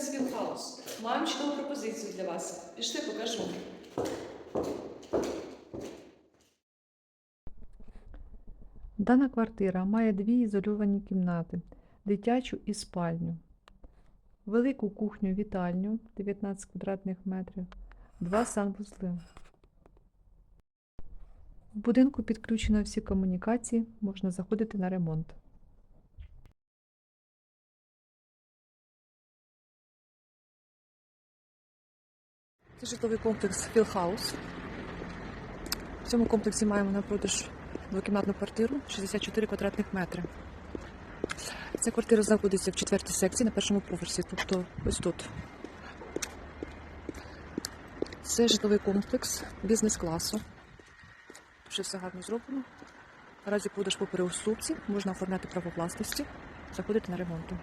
комплекс Вілхаус. Маємо чудову пропозицію для вас. Пішли, покажу. Дана квартира має дві ізольовані кімнати, дитячу і спальню, велику кухню-вітальню 19 квадратних метрів, два санвузли. В будинку підключено всі комунікації, можна заходити на ремонт. Це житловий комплекс Філхаус. В цьому комплексі маємо на продаж двокімнатну квартиру 64 квадратних метри. Ця квартира знаходиться в четвертій секції на першому поверсі, тобто ось тут. Це житловий комплекс бізнес-класу. Вже все гарно зроблено. Наразі продаж по переуступці, можна оформляти право власності, заходити на ремонту.